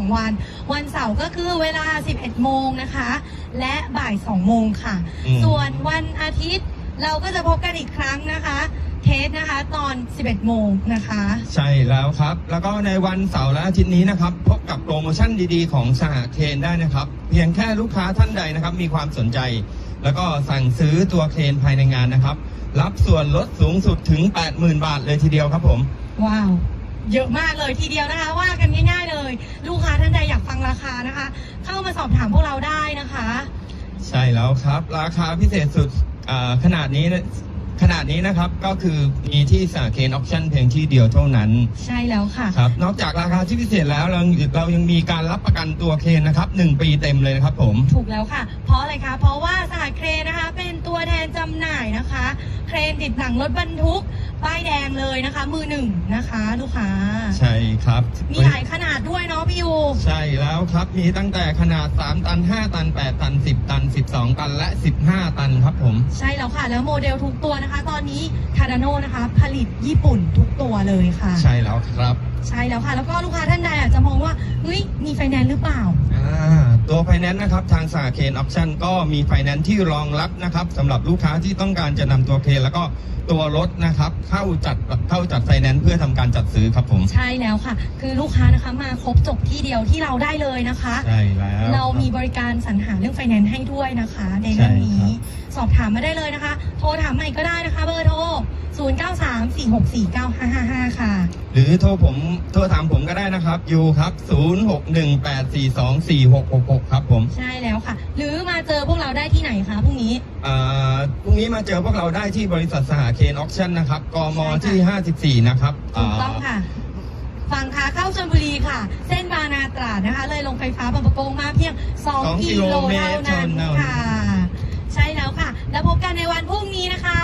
2 วัน วันเสาร์ก็คือเวลา 11 โมงนะคะ และบ่าย 2 โมงค่ะ อืม ส่วนวันอาทิตย์เราก็จะพบกันอีกครั้งนะคะ เทสนะคะ ตอน 11 โมงนะคะ ใช่แล้วครับ แล้วก็ในวันเสาร์และอาทิตย์นี้นะครับ พบกับโปรโมชั่นดีๆ ของสหเคนได้นะครับ เพียงแค่ลูกค้าท่านใดนะครับ มีความสนใจ แล้วก็สั่งซื้อตัวเคนภายในงานนะครับ รับส่วนลดสูงสุดถึง 80,000 บาทเลยทีเดียวครับผม ว้าว เยอะมากเลยทีเดียวนะคะว่ากันง่ายๆเลยลูกค้าท่านใดอยากฟังราคานะคะ เข้ามาสอบถามพวกเราได้นะคะ ใช่แล้วครับ ราคาพิเศษสุดอ่าขนาดนี้นะขนาดนี้นะครับก็คือมีที่สาเคนออปชั่นเพียงที่เดียวเท่านั้นใช่แล้วค่ะ ครับ นอกจากราคาที่พิเศษแล้วเราเรายังมีการรับประกันตัวเคนนะครับหนึ่งปีเต็มเลยนะครับผม ถูกแล้วค่ะ เพราะอะไรคะ เพราะว่าสหเครนนะคะ เป็นตัวแทนจำหน่ายนะคะ เครนติดหลังรถบรรทุก ป้ายแดงเลยนะคะ มือหนึ่งนะคะลูกค้า ใช่ครับ มีหลายขนาดด้วยเนาะพี่ยูใช่แล้วครับมีตั้งแต่ขนาด 3 ตัน 5 ตัน 8 ตัน 10 ตัน 12 ตันและ 15 ตันครับผม ใช่แล้วค่ะ แล้วโมเดลทุกตัวนะคะ ตอนนี้คาร์ดาโนนะคะ ผลิตญี่ปุ่นทุกตัวเลยค่ะ ใช่แล้วครับ ใช่แล้วค่ะ แล้วก็ลูกค้าท่านใดอาจจะมองว่าเฮ้ยมีไฟแนนซ์หรือเปล่าอ่า ตัวไฟแนนซ์นะครับทางสาเคนออปชั่นก็มีไฟแนนซ์ที่รองรับนะครับสำหรับลูกค้าที่ต้องการจะนำตัวเคนแล้วก็ตัวรถนะครับเข้าจัดเข้าจัดไฟแนนซ์เพื่อทำการจัดซื้อครับผมใช่แล้วค่ะ คือลูกค้านะคะมาครบจบที่เดียวที่เราได้เลยนะคะใช่แล้วเรามีบริการสรรหาเรื่องไฟแนนซ์ให้ด้วยนะคะ ในเรื่องนี้ใช่ครับสอบถามมาได้เลยนะคะ โทรถามใหม่ก็ได้นะคะเบอร์โทร 06495555 ค่ะ หรือโทรผมโทรถามผมก็ได้นะครับยูครับ 0618424666 ครับผมใช่แล้วค่ะ หรือมาเจอพวกเราได้ที่ไหนคะพรุ่งนี้ เอ่อพรุ่งนี้มาเจอพวกเราได้ที่บริษัทสหเคนออกชั่นนะครับกมที่ 54 นะครับถูกต้องค่ะ ฝั่งขาเข้าชลบุรีค่ะ เส้นบานาตรานะคะ เลยลงไฟฟ้าบางประกงมาเพียง 2 กิโลเท่านั้นค่ะ ใช่แล้วค่ะ แล้วพบกันในวันพรุ่งนี้นะคะ